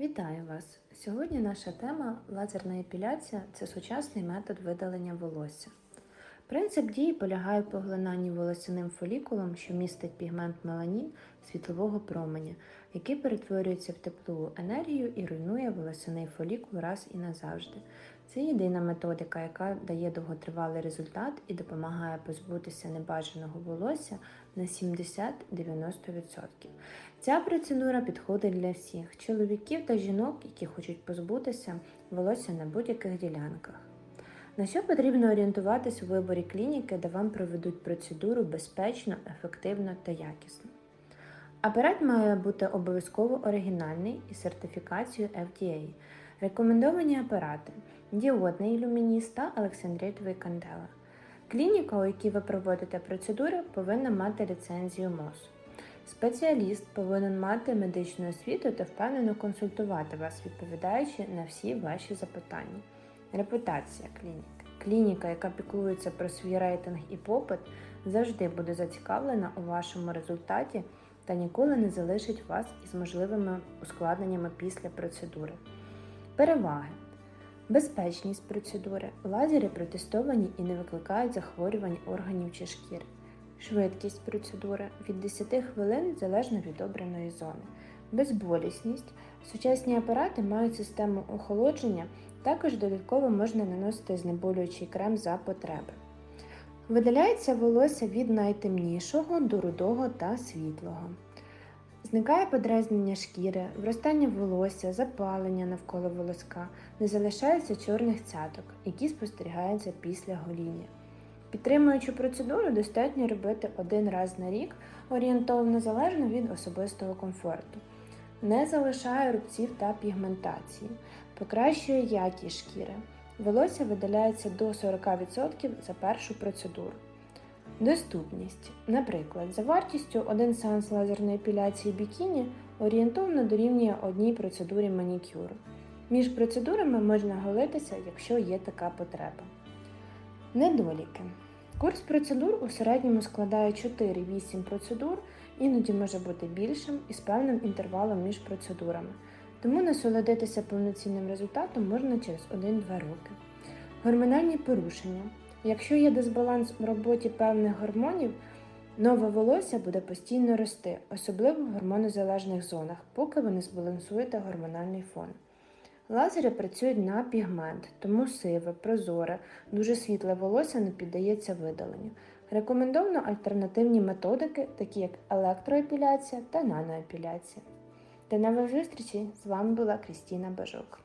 Вітаю вас! Сьогодні наша тема лазерна епіляція це сучасний метод видалення волосся. Принцип дії полягає в поглинанні волосяним фолікулом, що містить пігмент меланін світлового променя, який перетворюється в теплову енергію і руйнує волосяний фолікул раз і назавжди. Це єдина методика, яка дає довготривалий результат і допомагає позбутися небажаного волосся на 70-90%. Ця процедура підходить для всіх чоловіків та жінок, які хочуть позбутися волосся на будь-яких ділянках. На що потрібно орієнтуватись у виборі клініки, де вам проведуть процедуру безпечно, ефективно та якісно. Апарат має бути обов'язково оригінальний із сертифікацією FDA. Рекомендовані апарати діодний ілюмініст та Олександритовий кандела. Клініка, у якій ви проводите процедури, повинна мати ліцензію МОЗ. Спеціаліст повинен мати медичну освіту та впевнено консультувати вас, відповідаючи на всі ваші запитання. Репутація клініки. Клініка, яка піклується про свій рейтинг і попит, завжди буде зацікавлена у вашому результаті та ніколи не залишить вас із можливими ускладненнями після процедури. Переваги. Безпечність процедури. Лазери протестовані і не викликають захворювань органів чи шкіри. Швидкість процедури від 10 хвилин залежно від обраної зони. Безболісність. Сучасні апарати мають систему охолодження, також додатково можна наносити знеболюючий крем за потреби. Видаляється волосся від найтемнішого до рудого та світлого. Зникає подразнення шкіри, вростання волосся, запалення навколо волоска, не залишається чорних цяток, які спостерігаються після гоління. Підтримуючу процедуру достатньо робити один раз на рік, орієнтовно залежно від особистого комфорту. Не залишає рубців та пігментації, покращує якість шкіри. Волосся видаляється до 40% за першу процедуру. Доступність. Наприклад, за вартістю один сеанс лазерної епіляції бікіні орієнтовно дорівнює одній процедурі манікюру. Між процедурами можна голитися, якщо є така потреба. Недоліки. Курс процедур у середньому складає 4-8 процедур, іноді може бути більшим і з певним інтервалом між процедурами. Тому насолодитися повноцінним результатом можна через 1-2 роки. Гормональні порушення. Якщо є дисбаланс в роботі певних гормонів, нове волосся буде постійно рости, особливо в гормонозалежних зонах, поки ви не збалансуєте гормональний фон. Лазери працюють на пігмент, тому сиве, прозоре, дуже світле волосся не піддається видаленню. Рекомендовано альтернативні методики, такі як електроепіляція та наноепіляція. До нових зустрічей! З вами була Крістіна Бажок.